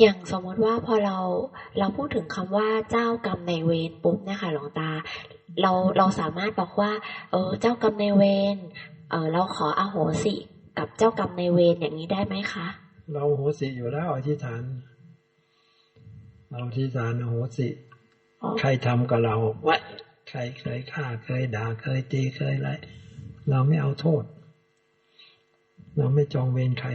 อย่างสมมติว่าพอเราเราพูดถึงคำว่าเจ้ากรรมในายเวรปุ๊บเนะคะหลวงตา เราเราสามารถบอกว่า เออเจ้ากรรมในายเวรเออเราขออโหสิกับเจ้ากรรมในายเวรอย่างนี้ได้ไหมคะ เราโหสิอยู่แล้วอธิษฐาน เราอธิษฐานโหสิอ๋อใครทำกับเราว่าใครเคยฆ่าเคยด่าเคยตีเคยอะไรเราไม่เอาโทษ เราไม่จองเวรใคร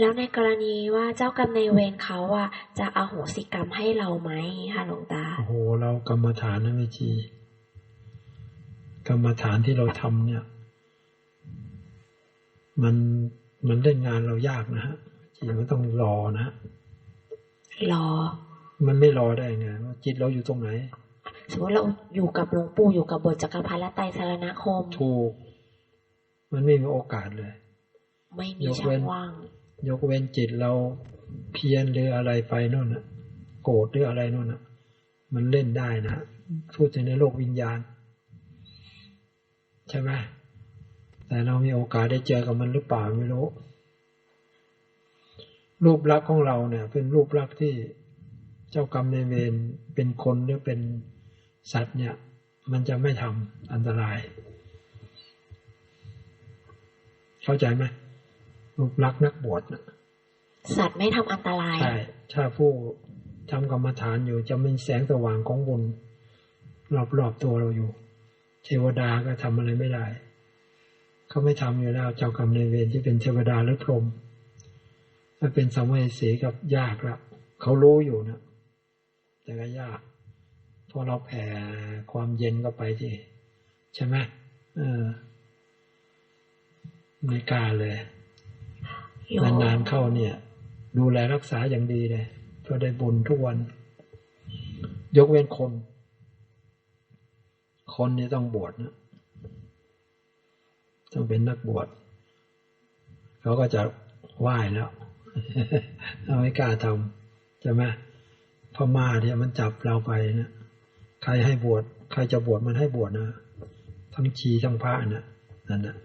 แล้วในกรณีว่าเจ้ากรรมในายเวรเขาอะจะอโหสิกรรมให้เราไหมคะหลวงตาโอ้โหเรากรรมฐานนะไม่ชีกรรมฐานที่เราทำเนี่ย มันมันเล่นงานเรายากนะฮะจีมันต้องรอนะฮะรอ มันไม่รอได้ไงว่าจิตเราอยู่ตรงไหนสมมติเราอยู่กับหลวงปู่อยู่กับบทจักรพรรดิและไตรสรณคมถูก มันไม่มีโอกาสเลย ไม่มียกช่อเว้งนว่าง ยกเว้นจิตเราเพี้ยนหรืออะไรไปโน่นนะโกรธหรืออะไรโน่นนะมันเล่นได้นะพูดถึงในโลกวิญญาณ ใช่ไหมแต่เรามีโอกาสได้เจอกับมันหรือเปล่าไม่รู้ รูปลักษณ์ของเราเนี่ย เป็นรูปลักษณ์ที่เจ้ากรรมในายเวรเป็นคนหรือเป็นสัตว์เนี่ย มันจะไม่ทำอันตราย เข้าใจไหม รูปลักษณ์นักบวชนะสัตว์ไม่ทำอันตราย ใช่ ถ้าผู้ทำกรรมฐานอยู่จะมีแสงสว่างของบุญรอบๆตัวเราอยู่ เทวดาก็ทำอะไรไม่ได้ เขาไม่ทำอยู่แล้ว เจ้ากรรมนายเวรที่เป็นเทวดาหรือพรหมถ้าเป็นสัมภเวสีกับยากละเขารู้อยู่นะแต่ก็ยากเพราะเราแผ่ความเย็นเข้าไปที่ใช่ไหมเออไม่กล้าเลยโยม นานๆเข้าเนี่ย ดูแลรักษาอย่างดีเลยเพื่อได้บุญทุกวัน ยกเว้นคน คนนี่ต้องบวชนะต้องเป็นนักบวชเขาก็จะไหว้แล้วเราไม่กล้าทำใช่ไหมพม่าเนี่ยมันจับเราไปนะใครให้บวชใครจะบวชมันให้บวชนะทั้งชีทั้งพระนะนั่นนะ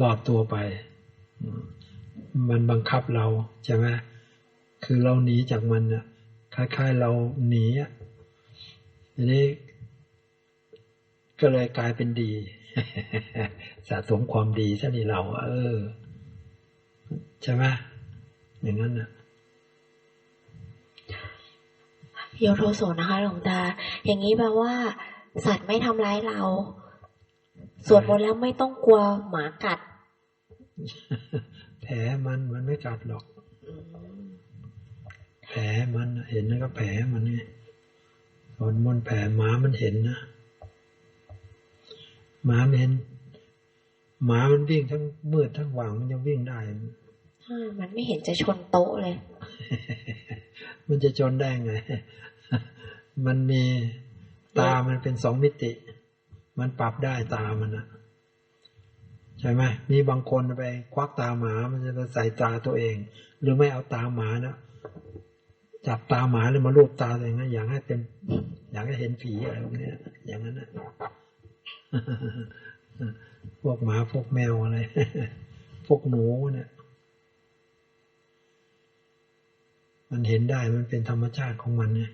รอบตัวไป มันบังคับเราใช่ไหมคือเราหนีจากมันน่ะคล้ายๆเราหนีอะทีนี้ก็เลยกลายเป็นดีสะสมความดีซะนี่เราเออ ใช่ไหมอย่างนั้นน่ะโยโทโสนะคะหลวงตา อย่างนี้แปลว่า สัตว์ไม่ทำร้ายเรา สวดมนต์แล้วไม่ต้องกลัวหมากัด แผลมันมันไม่กัดหรอกอืมแผลมันน่ะเห็นนะก็แผลมันนี่ส่วนมนต์แผลหมามันเห็นนะหมามันเห็นหมามันวิ่งทั้งมืดทั้งหว่างมันยังวิ่งได้ใช่มันไม่เห็นจะชนโต๊ะเลย มันจะจนได้ไง มันมีตามันเป็นสองมิติ มันปรับได้ตามันนะใช่ไหมมีบางคนไป ควักตาหมา มันจะไปใส่ตาตัวเอง หรือไม่เอาตาหมานะจับตาหมาแล้วมาลูบตาตัวเองนะอยากให้เป็น อยากให้เห็นผีอะไรพวกเนี้ยอย่างนั้นนะพวกหมาพวกแมวอะไรพวกหนูเนี่ยมันเห็นได้มันเป็นธรรมชาติของมันเนี่ย